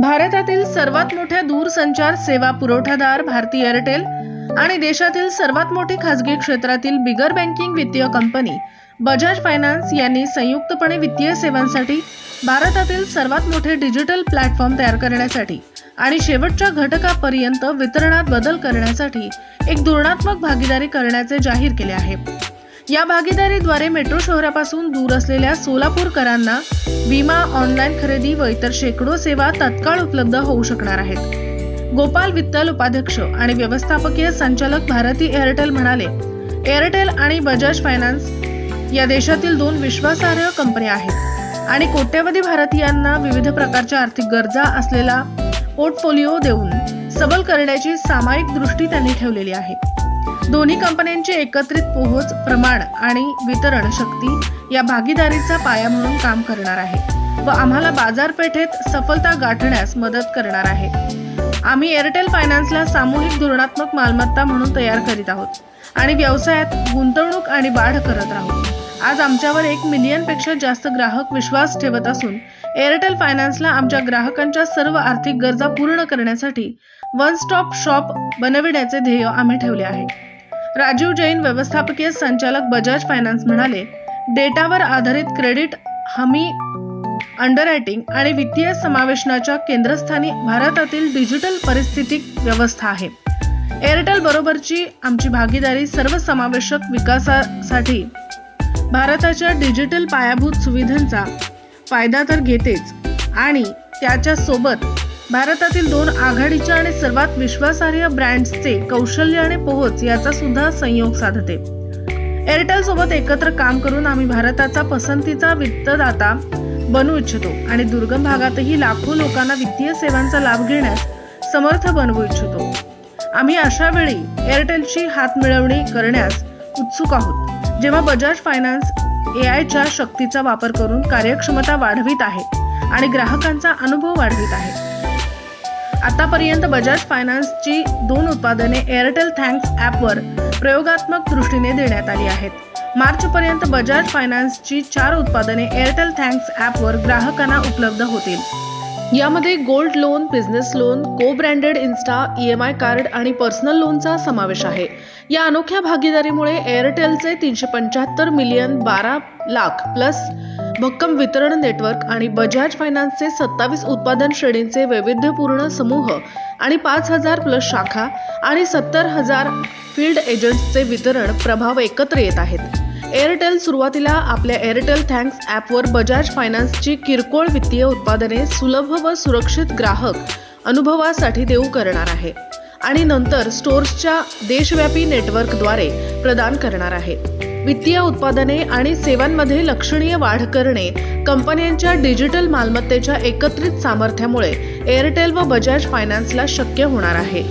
भारतातील सर्वात मोठ्या दूरसंचार सेवा पुरवठादार भारती एअरटेल आणि देशातील सर्वात मोठी खासगी क्षेत्रातील बिगर बँकिंग वित्तीय कंपनी बजाज फायनान्स यांनी संयुक्तपणे वित्तीय सेवांसाठी भारतातील सर्वात मोठे डिजिटल प्लॅटफॉर्म तयार करण्यासाठी आणि शेवटच्या घटकापर्यंत वितरणात बदल करण्यासाठी एक धोरणात्मक भागीदारी करण्याचे जाहीर केले आहे. या भागीदारीद्वारे मेट्रो शहरापासून दूर असलेल्या सोलापूरकरांना विमा ऑनलाईन खरेदी व इतर शेकडो सेवा तत्काळ उपलब्ध होऊ शकणार आहेत. गोपाल वित्तल उपाध्यक्ष आणि व्यवस्थापकीय संचालक भारती एअरटेल म्हणाले एअरटेल आणि बजाज फायनान्स या देशातील दोन विश्वासार्ह कंपन्या आहेत आणि कोट्यवधी भारतीयांना विविध प्रकारच्या आर्थिक गरजा असलेला पोर्टफोलिओ देऊन सबल करण्याची सामायिक दृष्टी त्यांनी ठेवलेली आहे. दोन्ही कंपन्यांची एकत्रित पोहोच प्रमाण आणि वितरण शक्ती या भागीदारीचा पाया म्हणून काम करणार आहे व आम्हाला बाजारपेठेत सफलता गाठण्यास मदत करणार आहे. आम्ही एअरटेल फायनान्सला सामूहिक धोरणात्मक मालमत्ता म्हणून तयार करीत आहोत आणि व्यवसायात गुंतवणूक आणि वाढ करत राहू. आज आमच्यावर एक मिलियनपेक्षा जास्त ग्राहक विश्वास ठेवत असून एअरटेल फायनान्सला आमच्या ग्राहकांच्या सर्व आर्थिक गरजा पूर्ण करण्यासाठी वन स्टॉप शॉप बनविण्याचे ध्येय आम्ही ठेवले आहे. राजीव जैन व्यवस्थापकीय संचालक बजाज फायनान्स म्हणाले डेटावर आधारित क्रेडिट हमी अंडररायटिंग आणि वित्तीय समावेशनाच्या केंद्रस्थानी भारतातील डिजिटल परिस्थितिक व्यवस्था आहे. एअरटेल बरोबरची आमची भागीदारी सर्वसमावेशक विकासासाठी भारताच्या डिजिटल पायाभूत सुविधांचा फायदा तर घेतेच. आणि त्याच्या सोबत भारतातील दोन आघाडीच्या आणि सर्वात विश्वासार्ह ब्रँड्सचे कौशल्य आणि पोहोच याचा सुद्धा संयोग साधते. एअरटेल सोबत एकत्र काम करून आम्ही भारताचा पसंतीचा वित्तदाता बनवू इच्छितो आणि दुर्गम भागातही लाखो लोकांना वित्तीय सेवांचा लाभ घेण्यास समर्थ बनवू इच्छितो. आम्ही अशा वेळी एअरटेलची हातमिळवणी करण्यास उत्सुक आहोत. जेव्हा बजाज फायनान्स ए आयच्या शक्तीचा वापर करून कार्यक्षमता वाढवित आहे आणि ग्राहकांचा अनुभव वाढवित आहे. आतापर्यंत बजाज फायनान्सची दोन उत्पादने एअरटेल थँक्स ॲपवर प्रयोगात्मक दृष्टीने देण्यात आली आहेत. मार्चपर्यंत बजाज फायनान्सची चार उत्पादने एअरटेल थँक्स ॲपवर ग्राहकांना उपलब्ध होतील. यामध्ये gold loan business loan cobranded Insta E M I card आणि पर्सनल लोनचा समावेश आहे. या अनोख्या भागीदारीमुळे एअरटेलचे तीनशे पंच्याहत्तर मिलियन बारा लाख प्लस भक्कम वितरण नेटवर्क आणि बजाज फायनान्सचे सत्तावीस उत्पादन श्रेणींचे वैविध्यपूर्ण समूह आणि पाच हजार प्लस शाखा आणि सत्तर हजार फील्ड एजंट्सचे वितरण प्रभाव एकत्र येत आहेत. एअरटेल सुरुवातीला आपल्या एअरटेल थँक्स ॲपवर बजाज फायनान्सची किरकोळ वित्तीय उत्पादने सुलभ व सुरक्षित ग्राहक अनुभवासाठी देऊ करणार आहे. आणि नंतर स्टोर्सच्या देशव्यापी नेटवर्कद्वारे प्रदान करणार आहे वित्तीय उत्पादने आणि सेवांमध्ये लक्षणीय वाढ करणे कंपन्यांच्या डिजिटल मालमत्तेच्या एकत्रित सामर्थ्यामुळे एअरटेल व बजाज फायनान्सला शक्य होणार आहे.